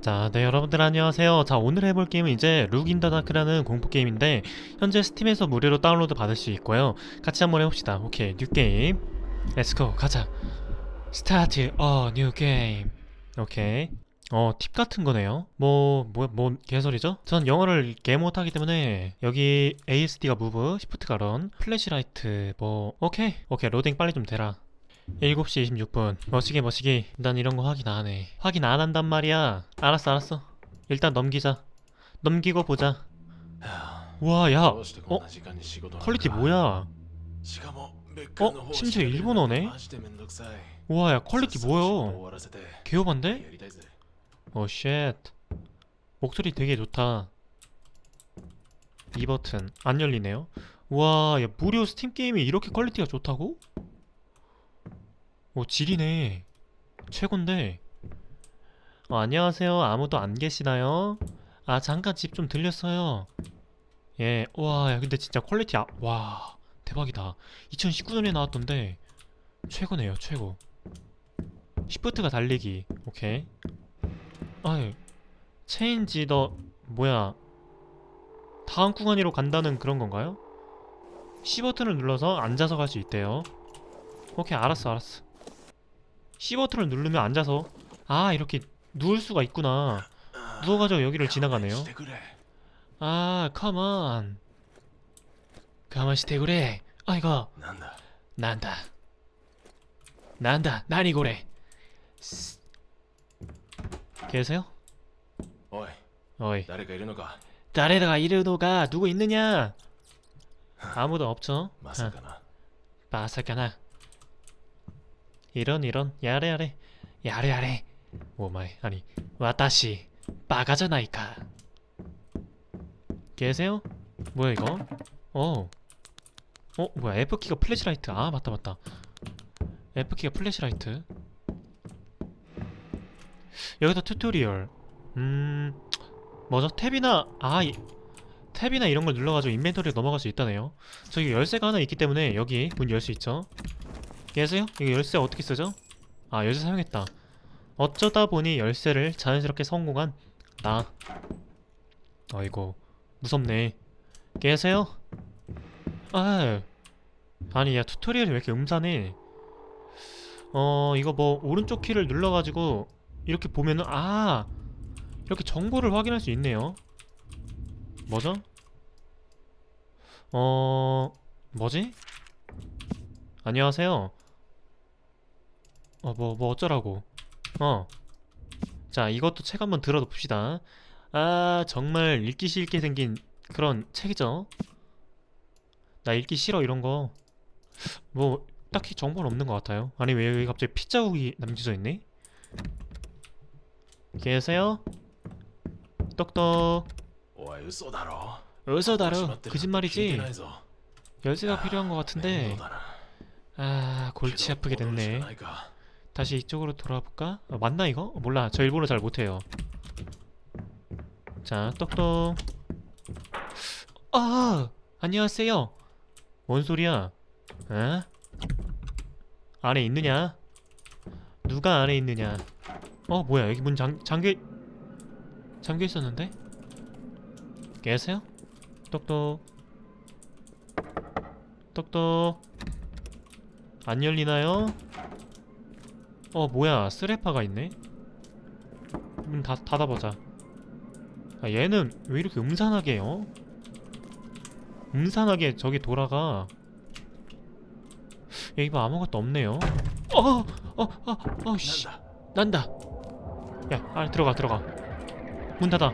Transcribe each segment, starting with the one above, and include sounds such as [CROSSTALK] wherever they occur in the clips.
자, 네 여러분들 안녕하세요. 자, 오늘 해볼 게임은 이제 룩 인 더 다크라는 공포 게임인데 현재 스팀에서 무료로 다운로드 받을 수 있고요. 같이 한번 해봅시다. 오케이, 뉴 게임. 렛츠고 가자. 스타트 어, 뉴 게임. 오케이. 어, 팁 같은 거네요. 뭐, 뭐, 뭐, 개소리죠? 전 영어를 개 못하기 때문에, 여기 ASD가 무브, 시프트가 런, 플래시라이트, 뭐, 오케이. 오케이, 로딩 빨리 좀 되라. 7시 26분. 멋지게 멋지게. 난 이런 거 확인 안 해. 확인 안 한단 말이야. 알았어 알았어. 일단 넘기자. 넘기고 보자. 우와 야. 어? 어? 퀄리티 뭐야? 어? 심지어 일본어네? 우와 야 퀄리티 뭐야 개요반데? 오쉣. 목소리 되게 좋다. 이 버튼 안 열리네요. 우와 야 무료 스팀 게임이 이렇게 퀄리티가 좋다고? 오, 지리네. 최곤데. 어, 안녕하세요. 아무도 안 계시나요? 아, 잠깐 집 좀 들렸어요. 예, 와, 야, 근데 진짜 퀄리티, 아, 와, 대박이다. 2019년에 나왔던데, 최고네요, 최고. 시프트가 달리기, 오케이. 아유, 체인지 더 뭐야? 다음 구간으로 간다는 그런 건가요? C 버튼을 눌러서 앉아서 갈 수 있대요. 오케이, 알았어, 알았어. C 버튼을 누르면 앉아서 아 이렇게 누울 수가 있구나. 누워가지고 여기를 지나가네요. 아 컴온 가만히대 그래. 아이가 난다. 난다. 난다. 난이고래. 계세요? 어이. 어이. 다레다가 이르노가 누구 있느냐? 아무도 없죠? 마사카나. 마사카나. 이런 이런 야래 야래 야래 야래. 오마이 아니 와타시 빠가잖아이까. 계세요? 뭐야 이거? 어. 어 뭐야 F 키가 플래시라이트. 아 맞다 맞다. F 키가 플래시라이트. 여기다 튜토리얼. 음 뭐죠? 탭이나 아 이, 탭이나 이런 걸 눌러가지고 인벤토리에 넘어갈 수 있다네요. 저기 열쇠가 하나 있기 때문에 여기 문 열 수 있죠. 계세요? 이거 열쇠 어떻게 쓰죠? 아 열쇠 사용했다. 어쩌다 보니 열쇠를 자연스럽게 성공한 나. 아이고 무섭네. 계세요? 아 아니 야 튜토리얼이 왜 이렇게 음산해? 어 이거 뭐 오른쪽 키를 눌러가지고 이렇게 보면은 아 이렇게 정보를 확인할 수 있네요. 뭐죠? 어 뭐지? 안녕하세요. 어, 뭐, 뭐 어쩌라고. 어. 자, 이것도 책 한번 들어봅시다. 아, 정말 읽기 싫게 생긴 그런 책이죠. 나 읽기 싫어, 이런 거. 뭐, 딱히 정보는 없는 것 같아요. 아니, 왜 여기 갑자기 피 자국이 남겨져 있네? 계세요? 똑똑. 어서다로 거짓말이지? 열쇠가 필요한 것 같은데 아, 아 골치 아프게 됐네 다시 이쪽으로 돌아와 볼까? 어, 맞나 이거? 어, 몰라 저 일본어 잘 못해요 자 똑똑 아 안녕하세요 뭔 소리야 에? 안에 있느냐? 누가 안에 있느냐 어 뭐야 여기 문 잠, 잠겨 잠겨 있었는데? 계세요? 똑똑 똑똑 안 열리나요? 어 뭐야. 쓰레파가 있네. 문 다, 닫아보자. 아, 얘는 왜 이렇게 음산하게 요? 음산하게 저기 돌아가. 야 이거 아무것도 없네요. 어어어어 어, 어, 어, 씨. 난다. 야 아, 들어가 들어가. 문 닫아.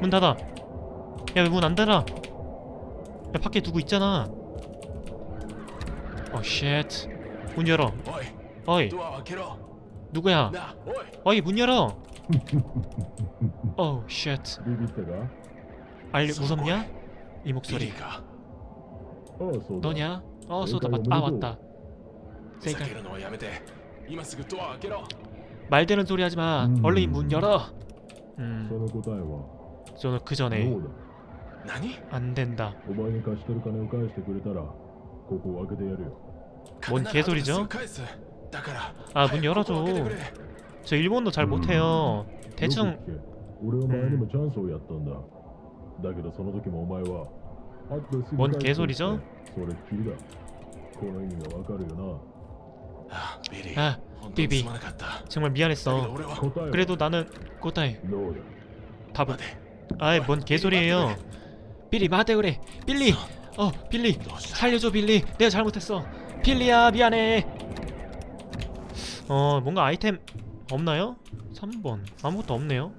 문 닫아. 야문안 닫아. 야 밖에 누구 있잖아. 어 쉣. 문 열어. 어이. 어이 ドアを開けろ 누구야 なおい 어이 문 열어 [LAUGHS] 어우 쉣 ビビったか 알리 そう 무섭냐? 이 ビリ 목소리 かああそうだ 너냐? 어 쏘다 그러니까 맞, 아 너무 맞다 ふざ 그러니까 けるのはやめて今すぐドアを開けろ 말되는 소리 하지마 음. 얼른 문 열어 そ 음 の答えは 저는 그 ノ 전에 ーだ 何 안 된다 お前に貸してる金を返してくれたらここを開けてやるよ 뭔 개소리죠? 返すだから 아 문 早くここを開けて 열어줘 くれ 저 일본도 잘 못해요 대충 よく聞け俺は前にもチャンスをやったんだ、だけどその時もお前は会ってすぐ 뭔 帰って 개소리죠? それっきりだこの意味がわかるよあビリー 아 本当に 비비 すまなかった 정말 だけど 미안했어 俺はな答えは 그래도 나는 꼬다이 ノーだ 답은 待て 아이 뭔 개소리예요 빌리 마대 그래 빌리 어 빌리 どうした 살려줘 빌리 내가 잘못했어 빌리야 미안해 어 뭔가 아이템 없나요? 3번. 아무것도 없네요.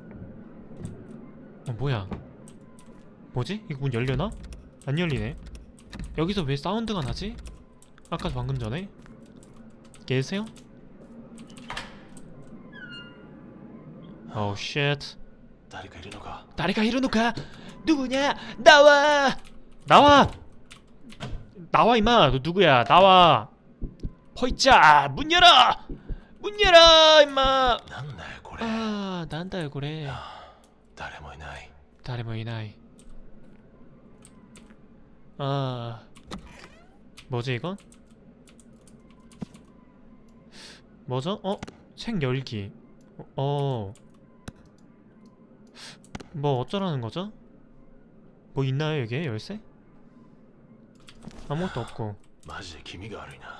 어 뭐야? 뭐지? 이거 문 열려나? 안 열리네. 여기서 왜 사운드가 나지? 아까 방금 전에? 계세요? Oh, 오우 쉣 다리가 이르노가? 다리가 이르노가? 누구냐? 나와! 나와! 나와 임마! 너 누구야? 나와! 퍼이자! 문 열어! 문 열어 임마 なんだよこれ 아 난다 그래 誰もいない 다리모 이나이 아 뭐지 이건 뭐죠 어 책 열기 어 뭐 어쩌라는 거죠 뭐 있나요 여기에 열쇠 아무것도 없고 マジで気味が悪いな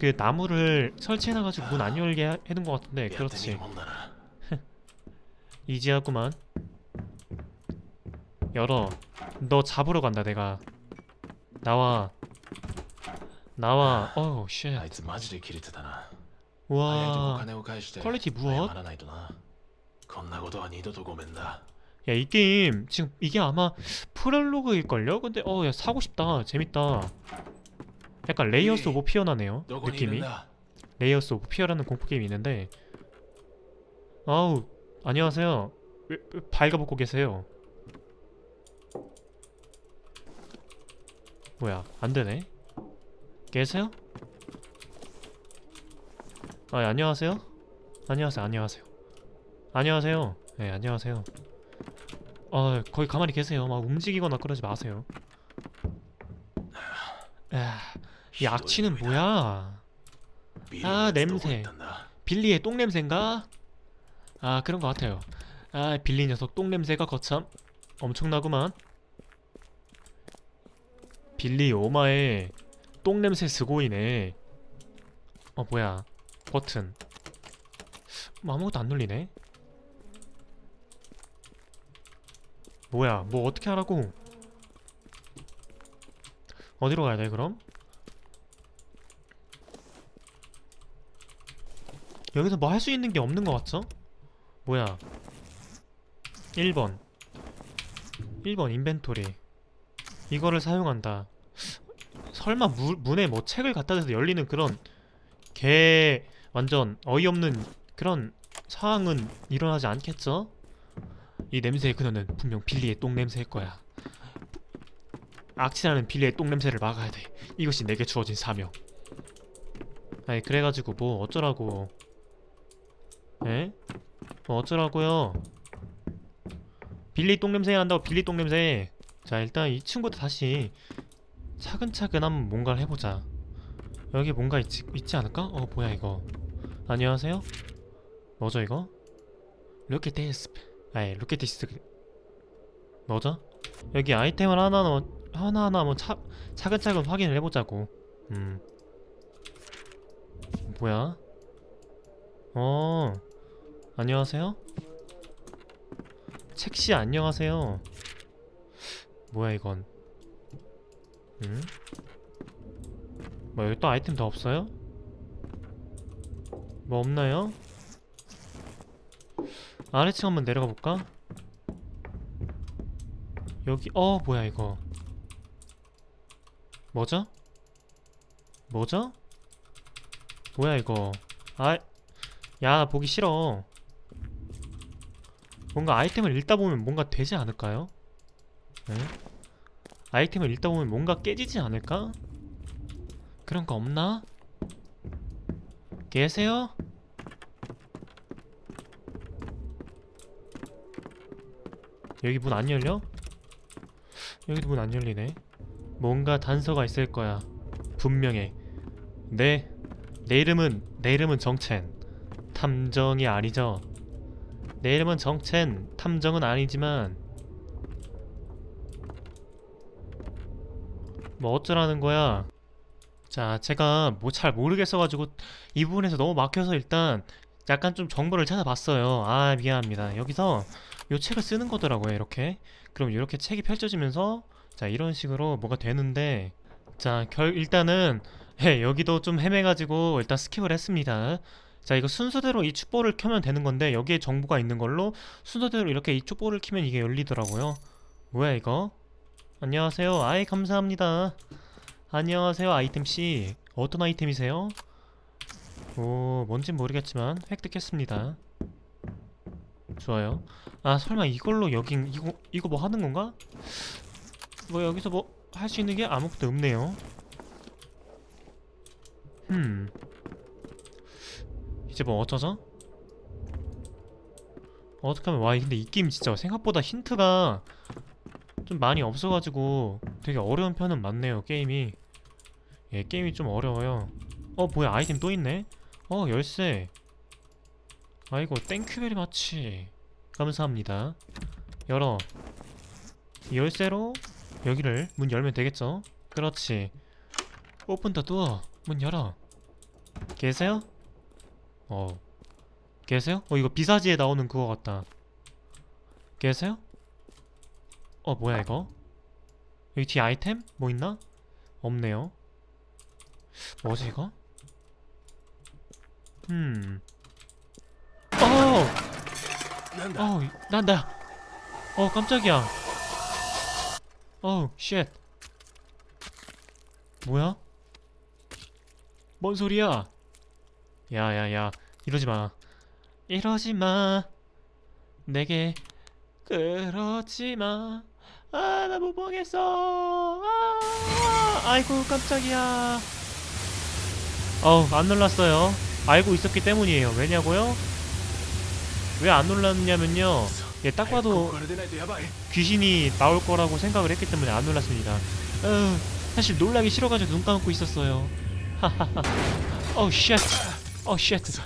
그 나무를 설치해놔가지고 문 안 열게 하- 해둔 것 같은데 やってみ 그렇지 るもんだな [LAUGHS] 이지하구만. 열어. 너 잡으러 간다 내가. 나와. 나와. 어우 쉣. あいつマジで切れてたな早いとこ 와. 金を返して 퀄리티 謝 무엇? らないとなこんなことは二度とごめんだ 야 이 게임 지금 이게 아마 프롤로그일걸요? 근데 어 야 사고 싶다 재밌다 약간 레이어스 오브 피어나네요 느낌이. 레이어스 오브 피어라는 공포 게임이 있는데. 아우 안녕하세요. 왜, 왜 발가벗고 계세요? 뭐야 안되네. 계세요? 아 예, 안녕하세요? 안녕하세요 안녕하세요. 안녕하세요. 예 네, 안녕하세요. 아 거기 가만히 계세요. 막 움직이거나 그러지 마세요. 아, 이 악취는 뭐야? 아 냄새. 빌리의 똥 냄새인가? 아 그런 것 같아요. 아 빌리 녀석 똥 냄새가 거참 엄청나구만. 빌리 오마의 똥 냄새 쓰고 있네 어 뭐야? 버튼. 뭐 아무것도 안 눌리네. 뭐야? 뭐 어떻게 하라고? 어디로 가야 돼 그럼? 여기서 뭐 할 수 있는 게 없는 것 같죠? 뭐야? 1번. 1번 인벤토리. 이거를 사용한다. 설마 무, 문에 뭐 책을 갖다 대서 열리는 그런 개 완전 어이없는 그런 상황은 일어나지 않겠죠? 이 냄새의 근원은 분명 빌리의 똥냄새일 거야. 악취나는 빌리의 똥냄새를 막아야 돼. 이것이 내게 주어진 사명. 아니 그래가지고 뭐 어쩌라고 에? 뭐 어쩌라고요? 빌리 똥냄새 난다고 빌리 똥냄새 자 일단 이 친구도 다시 차근차근 한번 뭔가를 해보자 여기 뭔가 있지, 있지 않을까? 어 뭐야 이거 안녕하세요? 뭐죠 이거? Look at this 아이 look at this 뭐죠? 여기 아이템을 하나하나 하나하나 한번 차, 차근차근 확인을 해보자고 음 뭐야? 어 안녕하세요? 책씨 안녕하세요. 뭐야 이건? 응? 뭐 여기 또 아이템 더 없어요? 뭐 없나요? 아래층 한번 내려가 볼까? 여기 어 뭐야 이거? 뭐죠? 뭐죠? 뭐야 이거? 아, 야 보기 싫어. 뭔가 아이템을 읽다 보면 뭔가 되지 않을까요? 네? 아이템을 읽다 보면 뭔가 깨지지 않을까? 그런 거 없나? 계세요? 여기 문 안 열려? 여기도 문 안 열리네. 뭔가 단서가 있을 거야. 분명해. 네. 내 이름은 내 이름은 정첸. 탐정이 아니죠. 내 이름은 정첸. 탐정은 아니지만 뭐 어쩌라는 거야? 자, 제가 뭐 잘 모르겠어가지고 이 부분에서 너무 막혀서 일단 약간 좀 정보를 찾아봤어요. 아, 미안합니다. 여기서 요 책을 쓰는 거더라고요, 이렇게. 그럼 이렇게 책이 펼쳐지면서 자, 이런 식으로 뭐가 되는데 자, 결 일단은 예, 여기도 좀 헤매가지고 일단 스킵을 했습니다. 자, 이거 순서대로 이 축보를 켜면 되는 건데 여기에 정보가 있는 걸로 순서대로 이렇게 이 축보를 키면 이게 열리더라고요. 뭐야 이거? 안녕하세요. 아이 감사합니다. 안녕하세요 아이템씨. 어떤 아이템이세요? 오, 뭔진 모르겠지만 획득했습니다. 좋아요. 아, 설마 이걸로 여긴 이거 이거 뭐 하는 건가? 뭐 여기서 뭐 할 수 있는 게 아무것도 없네요. 음. 이제 뭐 어쩌죠? 어떻게 하면 와 근데 이 게임 진짜 생각보다 힌트가 좀 많이 없어가지고 되게 어려운 편은 맞네요 게임이. 예 게임이 좀 어려워요. 어 뭐야 아이템 또 있네? 어 열쇠. 아이고 땡큐 베리 마치 감사합니다. 열어. 이 열쇠로 여기를 문 열면 되겠죠? 그렇지. 오픈 더 두어. 문 열어. 계세요? 어 계세요? 어 이거 비사지에 나오는 그거 같다 계세요? 어 뭐야 이거? 여기 뒤 아이템? 뭐 있나? 없네요 뭐지 이거? 음 어우 어우 난다 어 깜짝이야 어우 쉣 뭐야? 뭔 소리야? 야야야 이러지 마 이러지 마 내게 그러지 마 아, 나 못 보겠어. 아, 아이고, 깜짝이야. 어우, 안 놀랐어요. 알고 있었기 때문이에요. 왜냐고요? 왜 안 놀랐냐면요. 예, 딱 봐도 귀신이 나올 거라고 생각을 했기 때문에 안 놀랐습니다. 어, 사실 놀라기 싫어가지고 눈 감고 있었어요. 하하하. 어우, 쉣. 어, 쉣. 됐어.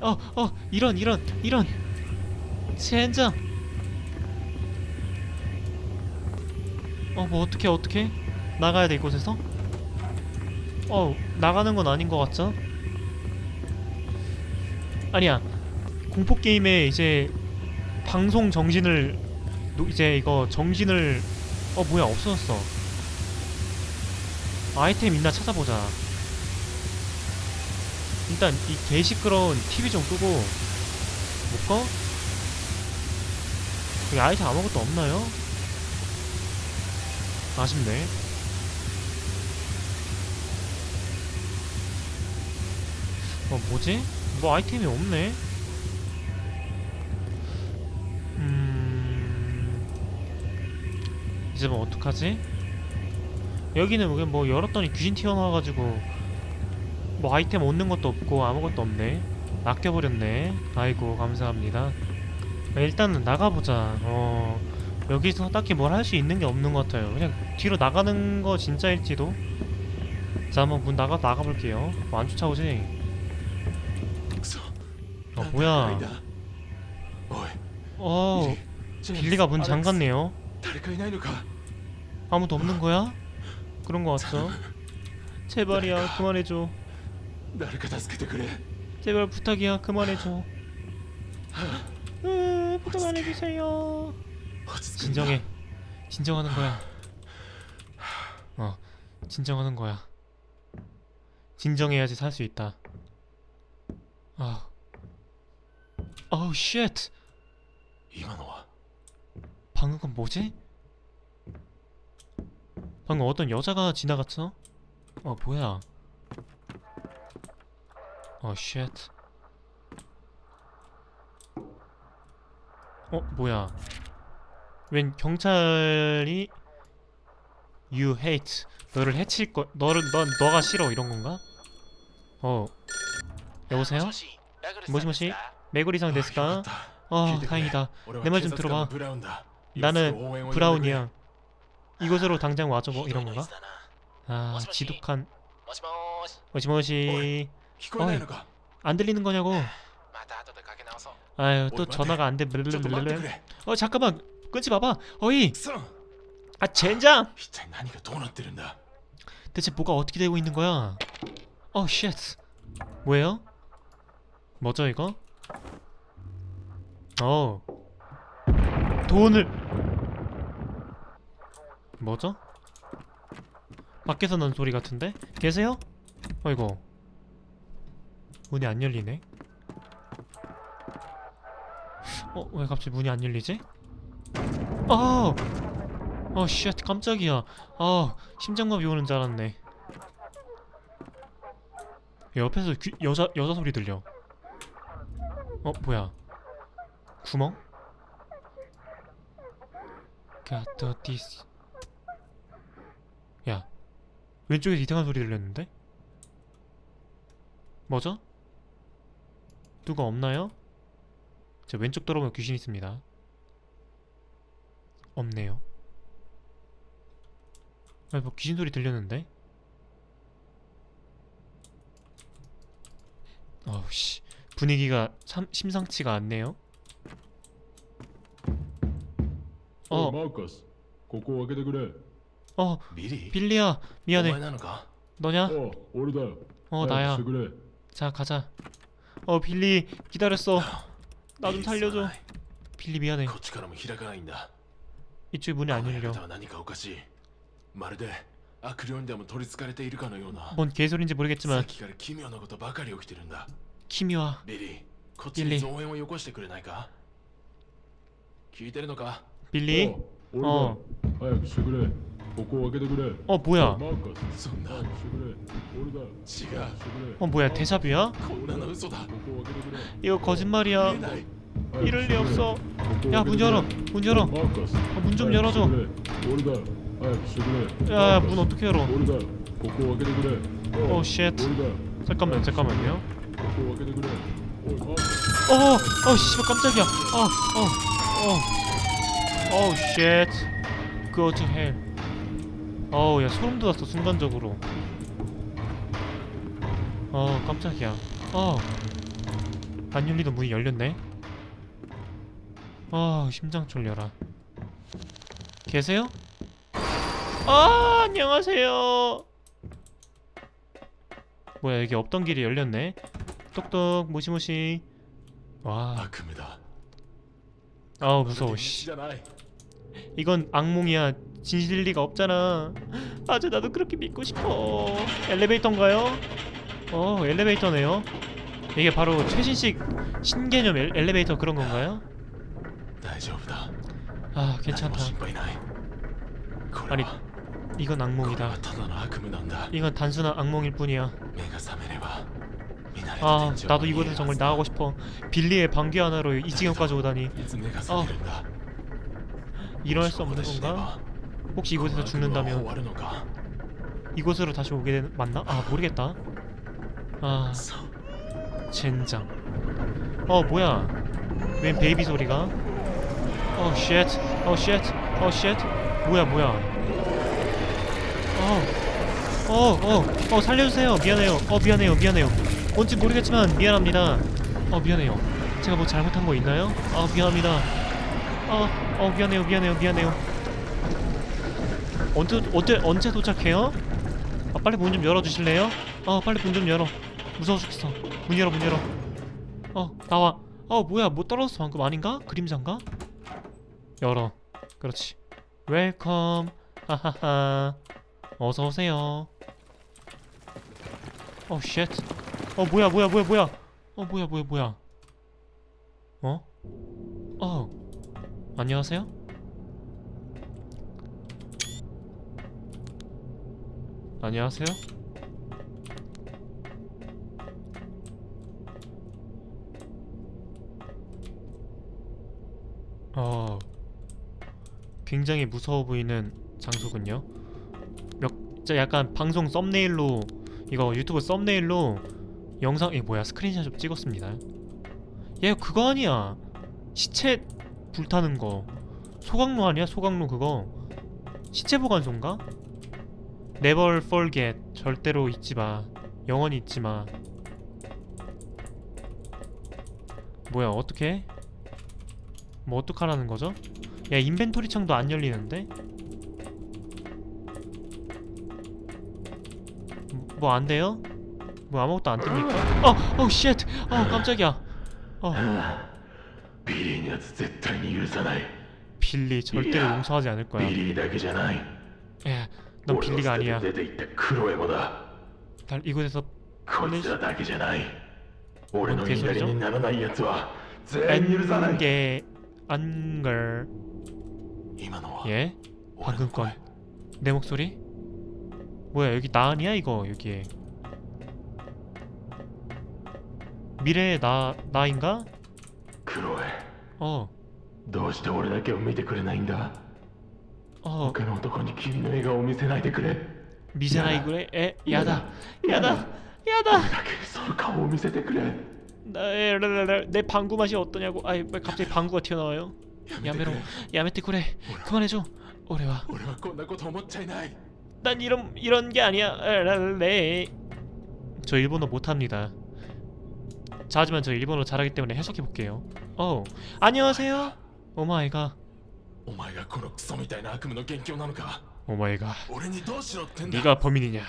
어, 어, 이런, 이런, 이런. 젠장. 어, 뭐 어떻게 어떻게 나가야 돼 이곳에서? 어, 나가는 건 아닌 것 같죠? 아니야. 공포 게임에 이제 방송 정신을 이제 이거 정신을 어 뭐야 없어졌어. 아이템 있나 찾아보자. 일단 이 개시끄러운 TV 좀 끄고 못 꺼? 여기 아이템 아무것도 없나요? 아쉽네. 어 뭐지? 뭐 아이템이 없네. 음 이제 뭐 어떡하지? 여기는 그냥 뭐 열었더니 귀신 튀어나와가지고 뭐 아이템 얻는 것도 없고 아무것도 없네. 아껴버렸네. 아이고 감사합니다. 아, 일단은 나가보자. 어 여기서 딱히 뭘 할 수 있는 게 없는 것 같아요. 그냥 뒤로 나가는 거 진짜일지도? 자 한번 문 나가 나가볼게요. 뭐 안 쫓아오지? 어 뭐야? 어 빌리가 문 잠갔네요. 아무도 없는 거야? 그런 거 같죠 제발이야 그만해줘. 誰か助けてくれ 제발 부탁이야 그만해줘. 으, 부탁 안 해주세요. 落ち着くんだ 진정해. 진정하는 거야. 어, 진정하는 거야. 진정해야지 살 수 있다. 아, 어우 쉣. 今のは 방금 건 뭐지? 방금 어떤 여자가 지나갔어? 어 뭐야? 어, 쉣. 어, 뭐야. 웬 경찰이 You hate. 너를 해칠 거. 너를 넌 너가 싫어 이런 건가? 어. 여보세요? 뭐지 뭐지? 메구리상 됐을까? 어, 다행이다. 내 말 좀 들어봐. 나는 브라운이야. 이곳으로 당장 와줘 뭐 이런 건가? 아, 지독한. 뭐지, 뭐지? 聞こえないのか 안 들리는 거냐고 また後でかけ直そう 아유 또 어이, 맞네. 전화가 안돼 ちょっと待ってく 블르블르블르 れ 어 잠깐만 끊지 마봐 어이 クソ 아 젠장 一体何がどうなってるんだ 대체 뭐가 어떻게 되고 있는 거야 어 쉣. 뭐예요? 뭐죠 이거? 어 돈을 뭐죠? 밖에서 난 소리 같은데? 계세요? 어이구 문이 안 열리네 어? 왜 갑자기 문이 안 열리지? 아! 어, 쉣, 깜짝이야. 아, 심장마비 오는 줄 알았네. 옆에서 귀, 여자 여자 소리 들려. 어, 뭐야? 구멍? Got this. 야, 왼쪽에서 이상한 소리 들렸는데? 뭐죠? 누가 없나요? 제 왼쪽 들어보면 귀신 있습니다. 없네요. 아, 뭐 귀신 소리 들렸는데? 어우 씨 분위기가 참 심상치가 않네요. おい 어, マーカスここを開けてくれ 어, ビリー 빌리야 お 미안해. 前なのか 너냐? おう俺だよ 어 早く 나야. してくれ 자 가자. 어 빌리 기다렸어. 나 좀 살려줘. 빌리 미안해. こっちからも開かないんだ 이쪽에 문이 あ안 の館 열려. は何かおかしいまるで悪霊にでも取りつかれているかのような뭔 개소리인지 さ 모르겠지만 っきから奇妙なことばかり起きてるんだ 키미와 ビリーこっちビにリー増援をよこしてくれないか聞いてるのか 빌리 어, 어. 얼른, 어. 가입してくれ 보고 오게 되구나. 어 뭐야? 어 뭐야? 대사비야? 이거 거짓말이야. 이럴 리 없어. 야 문 열어. 문 열어. 문좀 아, 열어줘. 야문 어떻게 열어? 오 쉣. 어, 잠깐만 잠깐만요. 어어 어, 씨, 깜짝이야. 어어 어. 어. 어우 쉣. Go to. 어우 야 소름 돋았어 순간적으로. 어 깜짝이야. 어. 반윤리도 문이 열렸네. 어 심장 졸려라. 계세요? 아 안녕하세요. 뭐야 여기 없던 길이 열렸네. 똑똑 무시무시. 와. 아우 무서워 씨. 이건 악몽이야. 진실 리가 없잖아. 맞아, 나도 그렇게 믿고 싶어. 엘리베이터인가요? 어, 엘리베이터네요. 이게 바로 최신식 신개념 엘, 엘리베이터 그런 건가요? 아, 괜찮다. 아니, 이건 악몽이다. 이건 단순한 악몽일 뿐이야. 아, 나도 이곳에서 정말 나가고 싶어. 빌리의 방귀 하나로 이 지경까지 오다니. 아, 일어날 수 없는 건가? 혹시 이곳에서 죽는다면 이곳으로 다시 오게 된 맞나? 아 모르겠다. 아 젠장. 어 뭐야? 웬 베이비 소리가? 어 쉣. 어 쉣. 어 쉣. 뭐야 뭐야? 어. 어, 어, 어, 살려주세요. 미안해요. 어, 미안해요. 미안해요. 뭔지 모르겠지만, 미안합니다. 어, 미안해요. 제가 뭐 잘못한 거 있나요? 아, 미안합니다. 어, 어, 미안해요. 미안해요. 미안해요. 언제, 언제, 언제 도착해요? 아, 빨리 문 좀 열어주실래요? 어, 빨리 문 좀 열어. 무서워 죽겠어. 문 열어, 문 열어. 어, 나와. 어, 뭐야, 뭐 떨어졌어 방금 아닌가? 그림자인가? 열어. 그렇지. 웰컴. 하하하. 어서 오세요. 어, 쉣. 어, 뭐야, 뭐야, 뭐야, 뭐야. 어, 뭐야, 뭐야, 뭐야. 어? 어. 안녕하세요? 안녕하세요? 어 굉장히 무서워 보이는 장소군요. 몇 진짜 약간 방송 썸네일로 이거 유튜브 썸네일로 영상 이 뭐야 스크린샷 좀 찍었습니다. 얘 그거 아니야 시체 불타는 거 소각로 아니야 소각로 그거 시체 보관소인가? Never forget. 절대로 잊지 마. 영원히 잊지 마. 뭐야, 어떻게? 뭐 어떡하라는 거죠? 야, 인벤토리 창도 안 열리는데? 뭐 뭐안 돼요? 뭐 아무것도 안 뜹니까? 어! 어! 쉣! 어! 깜짝이야! 어. 빌리 절대로 용서하지 않을 거야. 예. リーだけじゃない 야, 넌 俺を 빌리가 捨てて 아니야 出て行ったクロエもだ 날 이곳에서 こいつらだけじゃない俺の뭔 言いなり 개소리죠? にならない奴は全員許さない 안개 안걸 今のは 예? 俺の 방금 声 건 내 목소리? 뭐야 여기 나 아니야 이거 여기에 미래의 나 나인가? クロエ 어 どうして俺だけを見てくれないんだ 어, 他の男に君の笑顔を見せないでくれ 미세나이 그래? 에, 야다, 야다, 俺 야다. だけにその顔を見せてくれ 나의 랄랄랄, 내 방구 맛이 어떠냐고. 아이, 왜 갑자기 방구가 튀어나와요? やめてく 야메로, れ 야메테 그래. 그만해줘. 오래와. 俺はこんなこと思っちゃいない 난 이런 이런 게 아니야. 랄랄레. 저 일본어 못합니다. 자, 하지만 저 일본어 잘하기 때문에 해석해 볼게요. 어, 안녕하세요. 오마이가, お前がこのクソみたいな悪夢の元凶なのか 오마이가. 俺にどうしろってんだ 네가 범인이냐?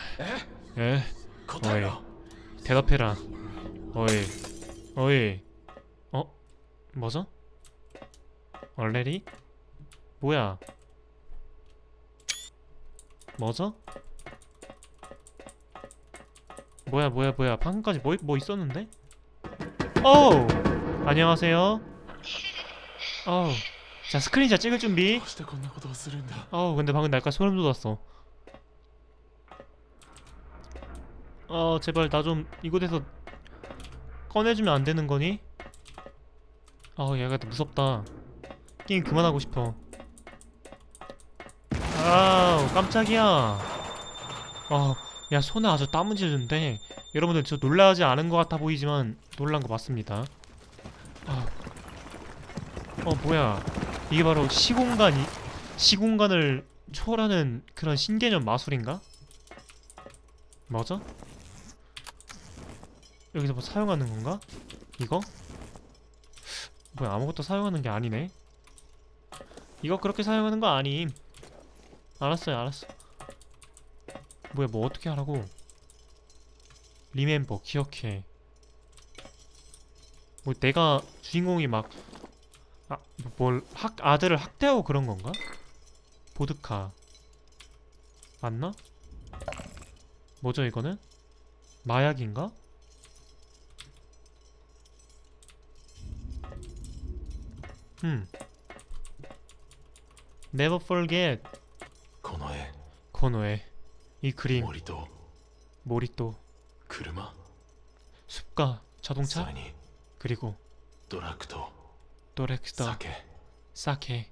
え 에, 答えろ 대답해라. 어이, 어이. 어, 뭐죠? 얼레리? 뭐야? 뭐죠? 뭐야 뭐야 뭐야 방금까지 뭐, 뭐 있었는데? 어우 안녕하세요 어우 자 스크린샷 찍을 준비. 어우 근데 방금 날까 소름 돋았어. 어 제발 나 좀 이곳에서 꺼내주면 안 되는 거니? 어 얘가 무섭다. 게임 그만하고 싶어. 아우 깜짝이야. 어, 야 손에 아주 땀을 지는데 여러분들 저 놀라지 않은 것 같아 보이지만 놀란 거 맞습니다. 어, 어 뭐야. 이게 바로 시공간이 시공간을 초월하는 그런 신개념 마술인가? 뭐죠? 여기서 뭐 사용하는 건가? 이거? 뭐야 아무것도 사용하는 게 아니네 이거 그렇게 사용하는 거 아님 알았어요 알았어 뭐야 뭐 어떻게 하라고 리멤버 기억해 뭐 내가 주인공이 막 아, 뭘 학, 아들을 학대하고 그런 건가? 보드카. 맞나? 뭐죠 이거는? 마약인가? 음. Never forget. 코노에. 코노에. 이 그림. 모리또 모리또. 그르마. 숲과 자동차? 그리고 도락도. 도렉스다. 사케. 사케.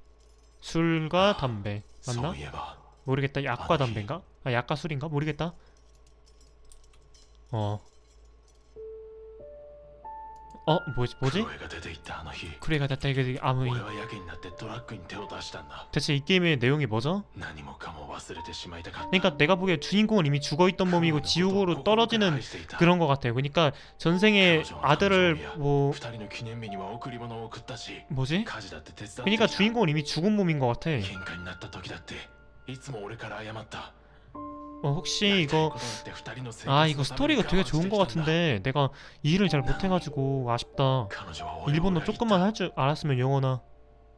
술과 아, 담배. 맞나? 모르겠다. 약과 담배인가? 아, 약과 술인가? 모르겠다. 어. 어? 뭐지? ク 뭐지? ロエが出て行ったあの日 쿠레가 됐다 이게 아무이 俺はやけになってドラッグに手を出したんだ 대체 이 게임의 내용이 뭐죠? 何もかも忘れてしまいたかった 그러니까 내가 보기에 주인공은 이미 죽어있던 몸이고 지옥으로 떨어지는 그런 것 같아요 그러니까 전생에 아들을 뭐 二人の記念日には贈り物を送ったし 뭐지? 家事だって手伝ってきた 그러니까 주인공은 이미 죽은 몸인 것 같아 喧嘩になった時だっていつも俺から謝った 어 혹시 이거 あ 아 이거 스토리가 되게 좋은 것 같은데 내가 일을 잘 못해가지고 아쉽다 彼女は俺を 일본어 裏切った 조금만 할 줄 알았으면 영어나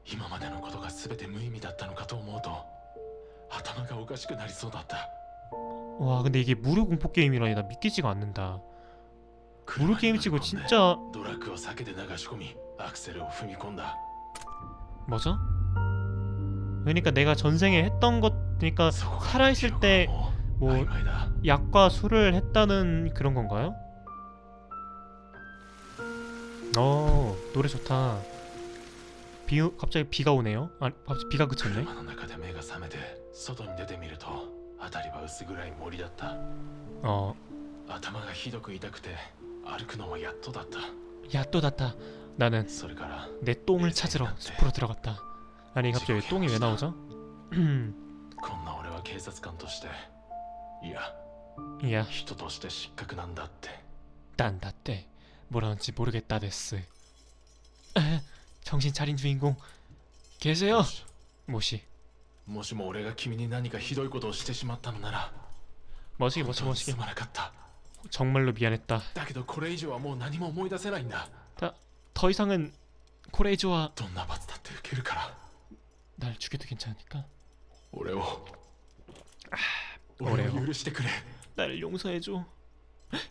今までのことが全て無意味だったのかと思うと頭がおかしくなりそうだった 와 근데 이게 무료 공포 게임이라니 나 믿기지가 않는다 무료 게임 치고 진짜 ドラッグを酒で流し込みアクセルを踏み込んだ 뭐죠? 그러니까 내가 전생에 했던 것 그러니까 そこから 살아있을 때 記 憶はもう 뭐 曖昧だ 약과 술을 했다는 그런 건가요? 어 노래 좋다 비 갑자기 비가 오네요. 아 갑자기 비가 그쳤네. 車の中で目が覚めて外に出てみると辺りは薄暗い森だった 어 頭がひどく痛くて歩くのもやっとだった 야 또 났다. 나는 それから 내 똥을 찾으러 숲으로 들어갔다. 아니 갑자기 왜 똥이 왜 나오죠? [CLEARS THROAT] [CLEARS THROAT] こんな俺は警察官として いや 이야 人として失格なんだって 딴다 때 뭐라는지 모르겠다 데스. 에, 정신 차린 주인공 계세요? もし 모시 もしも俺が君に何かひどいことをしてしまったのなら 머시기 本 머시 当に 머시기 すまなかった 정말로 미안했다. だけどこれ以上はもう何も思い出せないんだ 더 이상은 코레이조와 どんな罰だって受けるから 날 죽여도 괜찮으니까 俺を 어, 뭐래요? 나를 어, 용서해줘.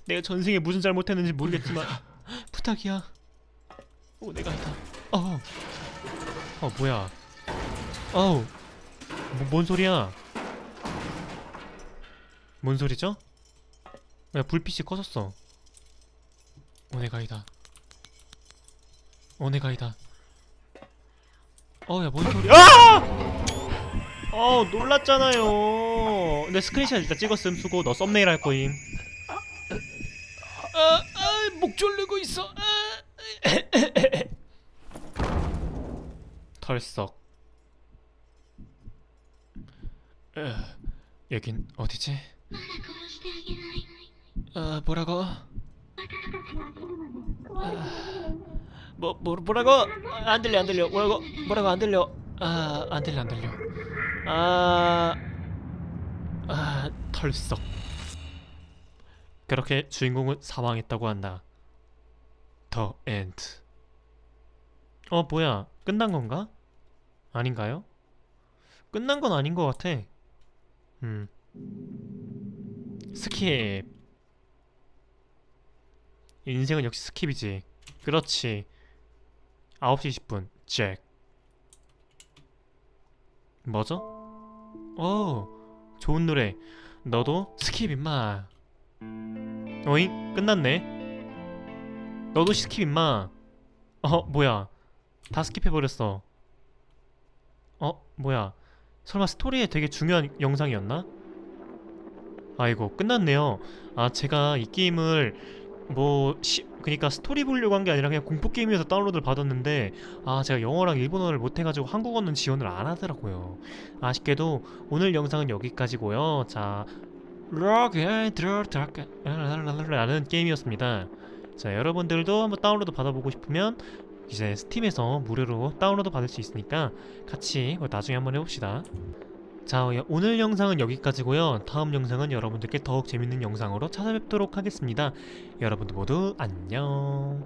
내가 전생에 무슨 잘못했는지 모르겠지만 [LAUGHS] 부탁이야. 오 내가 다. 어. 어 뭐야? 어우. 뭐, 뭔 소리야? 뭔 소리죠? 야 불빛이 꺼졌어. 오네가이다. 오네가이다. 어야 뭔 소리야? 아! 어 놀랐잖아요. 내 스크린샷 일단 찍었음 수고. 너 썸네일 할 거임. 아, 아, 목 졸리고 있어. 아. 털썩. 에, 여긴 어디지? 아, 뭐라고? 아, 뭐, 뭐 뭐라고? 아, 안 들려 안 들려. 뭐라고? 뭐라고 안 들려. 아, 안 들려 안 들려. 아, 아, 털썩. 그렇게 주인공은 사망했다고 한다. 더 엔드. 어, 뭐야? 끝난 건가? 아닌가요? 끝난 건 아닌 것 같아. 음. 스킵. 인생은 역시 스킵이지. 그렇지. 9시 10분. 잭. 뭐죠? 어, 좋은 노래. 너도 스킵 임마. 어잉? 끝났네. 너도 스킵 임마. 어, 뭐야? 다 스킵해버렸어. 어, 뭐야? 설마 스토리에 되게 중요한 영상이었나? 아이고, 끝났네요. 아, 제가 이 게임을 뭐 시, 그러니까 스토리 보려고 한 게 아니라 그냥 공포 게임에서 다운로드를 받았는데 아 제가 영어랑 일본어를 못해가지고 한국어는 지원을 안 하더라고요. 아쉽게도 오늘 영상은 여기까지고요. 자, 들어라는 게임이었습니다. 자, 여러분들도 한번 다운로드 받아보고 싶으면 이제 스팀에서 무료로 다운로드 받을 수 있으니까 같이 뭐 나중에 한번 해봅시다. 자, 오늘 영상은 여기까지고요. 다음 영상은 여러분들께 더욱 재밌는 영상으로 찾아뵙도록 하겠습니다. 여러분들 모두 안녕.